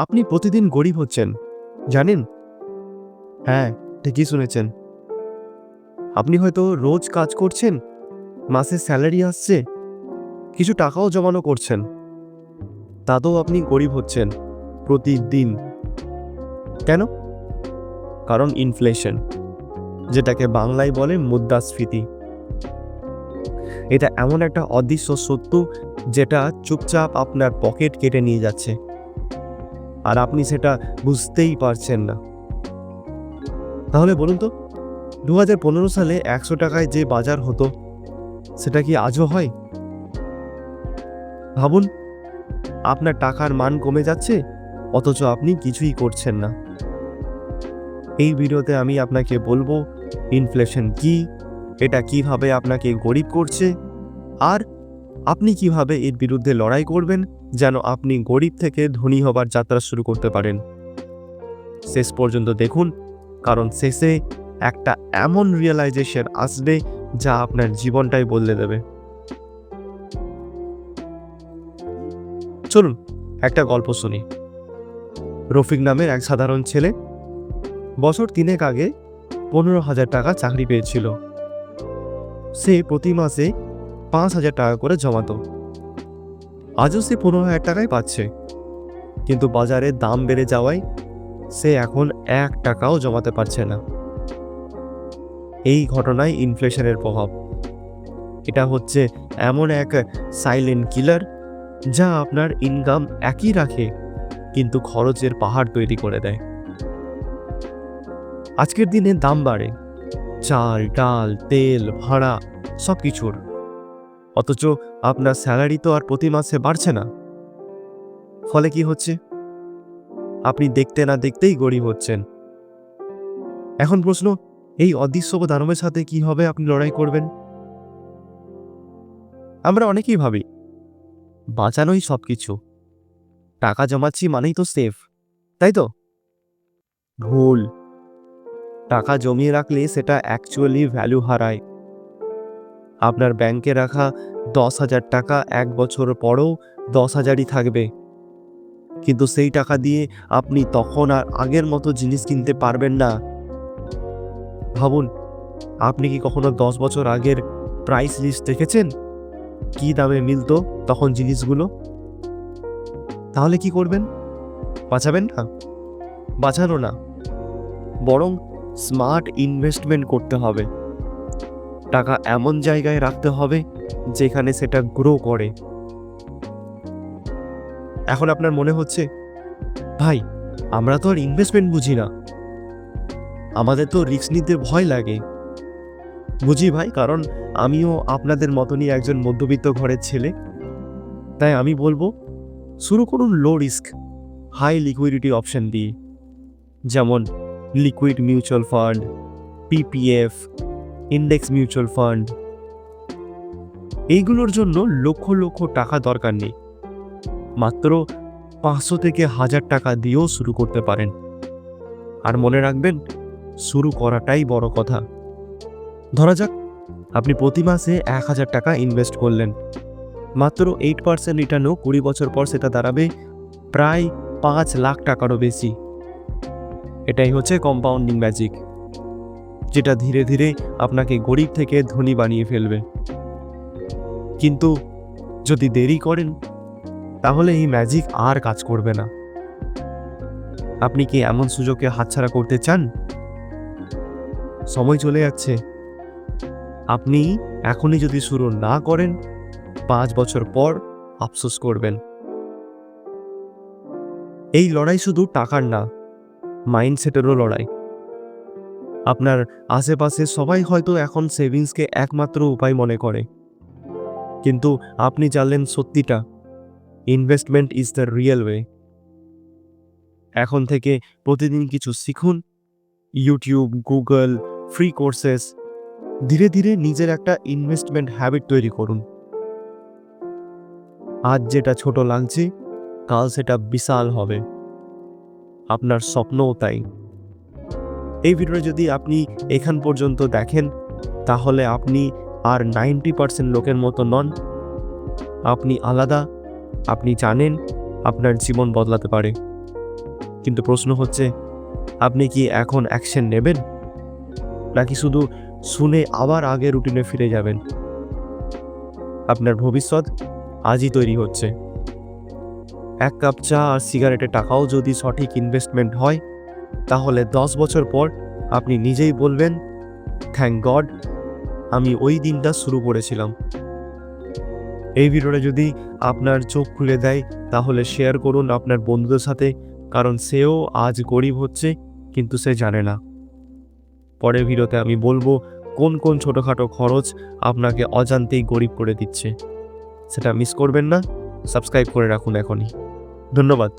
আপনি প্রতিদিন গরিব হচ্ছেন, জানেন? হ্যাঁ ঠিকই শুনেছেন। আপনি হয়তো রোজ কাজ করছেন, মাসে স্যালারি আসছে, কিছু টাকাও জমানো করছেন। তাতেও আপনি গরিব হচ্ছেন প্রতিদিন। কেন? কারণ ইনফ্লেশন যেটাকে বাংলায় বলে মুদ্রাস্ফীতি। এটা এমন একটা অদৃশ্য সত্য, যেটা চুপচাপ আপনার পকেট কেটে নিয়ে যাচ্ছে। আর আপনি সেটা বুঝতেই পারছেন না। তাহলে বলুন তো দু হাজার পনেরো সালে একশো টাকায় যে বাজার হতো, সেটা কি আজও হয়? ভাবুন, আপনার টাকার মান কমে যাচ্ছে, অথচ আপনি কিছুই করছেন না। এই ভিডিওতে আমি আপনাকে বলব, ইনফ্লেশন কি, এটা কীভাবে আপনাকে গরিব করছে, আর আপনি কীভাবে এর বিরুদ্ধে লড়াই করবেন যেন আপনি গরিব থেকে ধনী হবার যাত্রা শুরু করতে পারেন? শেষ পর্যন্ত দেখুন, কারণ শেষে একটা এমন রিয়েলাইজেশন আসবে যা আপনার জীবনটাই বদলে দেবে। চলুন, একটা গল্প শুনি। রফিক নামের এক সাধারণ ছেলে বছর তিনেক আগে পনেরো হাজার টাকা চাকরি পেয়েছিল। সে প্রতি মাসে পাঁচ হাজার টাকা করে জমাতো। আজও সে পনেরো হাজার টাকাই পাচ্ছে। কিন্তু বাজারে দাম বেড়ে যাওয়ায় সে এখন এক টাকাও জমাতে পারছে না। এই ঘটনায় ইনফ্লেশনের প্রভাব। এটা হচ্ছে এমন এক সাইলেন্ট কিলার যা আপনার ইনকাম একই রাখে, কিন্তু খরচের পাহাড় তৈরি করে দেয়। আজকের দিনে দাম বাড়ে। চাল, ডাল, তেল, ভাড়া সব কিছুর অথচ আপনার স্যালারি তো আর প্রতি মাসে বাড়ছে না। ফলে কি হচ্ছে? আপনি দেখতে না দেখতেই গরিব হচ্ছেন। এখন প্রশ্ন, এই অদৃশ্য দানবের সাথে কি হবে আপনি লড়াই করবেন? আমরা অনেকেই ভাবি, বাঁচানোই সব কিছু টাকা জমাচ্ছি মানেই তো সেফ তাই তো? ভুল। টাকা জমিয়ে রাখলে সেটা অ্যাকচুয়ালি ভ্যালু হারায়। আপনার ব্যাংকে রাখা দশ হাজার টাকা এক বছর পরও দশ হাজারই থাকবে। কিন্তু সেই টাকা দিয়ে আপনি তখন আর আগের মতো জিনিস কিনতে পারবেন না। ভাবুন, আপনি কি কখনো দশ বছর আগের প্রাইস লিস্ট দেখেছেন? কি দামে মিলতো তখন জিনিসগুলো? তাহলে কি করবেন? বাঁচাবেন না? বাঁচানো না। বরং স্মার্ট ইনভেস্টমেন্ট করতে হবে। টাকা এমন জায়গায় রাখতে হবে যেখানে সেটা গ্রো করে। এখন আপনার মনে হচ্ছে, ভাই, আমরা তো আর ইনভেস্টমেন্ট বুঝি না। আমাদের তো রিস্ক নিতে ভয় লাগে। বুঝি ভাই, কারণ আমিও আপনাদের মতনই একজন মধ্যবিত্ত ঘরের ছেলে। তাই আমি বলব, শুরু করুন low risk high liquidity option দিয়ে। যেমন liquid mutual fund PPF index mutual fund এইগুলোর জন্য লক্ষ লক্ষ টাকা দরকার নেই। মাত্র পাঁচশো থেকে হাজার টাকা দিয়েও শুরু করতে পারেন। আর মনে রাখবেন, শুরু করাটাই বড় কথা। ধরা যাক, আপনি প্রতি মাসে এক হাজার টাকা ইনভেস্ট করলেন। মাত্র এইট পার্সেন্ট রিটার্নও কুড়ি বছর পর সেটা দাঁড়াবে প্রায় পাঁচ লাখ টাকারও বেশি। এটাই হচ্ছে কম্পাউন্ডিং ম্যাজিক যেটা ধীরে ধীরে আপনাকে গরিব থেকে ধনী বানিয়ে ফেলবে। কিন্তু যদি দেরি করেন, তাহলে এই ম্যাজিক আর কাজ করবে না। আপনি কি এমন সুযোগকে হাতছাড়া করতে চান? সময় চলে যাচ্ছে। আপনি এখনই যদি শুরু না করেন, পাঁচ বছর পর আফসোস করবেন। এই লড়াই শুধু টাকার না মাইন্ডসেটেরও লড়াই। আপনার আশেপাশে সবাই হয়তো এখন সেভিংসকে একমাত্র উপায় মনে করে। কিন্তু আপনি জানলেন সত্যিটা investment is the real way এখন থেকে প্রতিদিন কিছু শিখুন ইউটিউব গুগল ফ্রি কোর্সেস ধীরে ধীরে নিজের একটা ইনভেস্টমেন্ট হ্যাবিট তৈরি করুন। আজ যেটা ছোট লাগছে, কাল সেটা বিশাল হবে। আপনার স্বপ্নও তাই। এই ভিডিও যদি আপনি এখান পর্যন্ত দেখেন, তাহলে আপনি আর নাইনটি পার্সেন্ট লোকের মতো নন। আপনি আলাদা, আপনি জানেন আপনার জীবন বদলাতে পারে। কিন্তু প্রশ্ন হচ্ছে, আপনি কি এখন অ্যাকশন নেবেন? নাকি শুধু শুনে আবার আগে রুটিনে ফিরে যাবেন? আপনার ভবিষ্যৎ আজই তৈরি হচ্ছে। এক কাপ চা আর সিগারেটের টাকাও যদি সঠিক ইনভেস্টমেন্ট হয় তাহলে দশ বছর পর আপনি নিজেই বলবেন থ্যাংক গড, আমি ওই দিনটা শুরু করেছিলাম। এই ভিডিওটা যদি আপনার চোখ খুলে দেয়, তাহলে শেয়ার করুন আপনার বন্ধুদের সাথে, কারণ সেও আজ গরিব হচ্ছে, কিন্তু সে জানে না। পরের ভিডিওতে আমি বলব, কোন কোন ছোটোখাটো খরচ আপনাকে অজান্তেই গরিব করে দিচ্ছে। সেটা মিস করবেন না, সাবস্ক্রাইব করে রাখুন এখনই। ধন্যবাদ।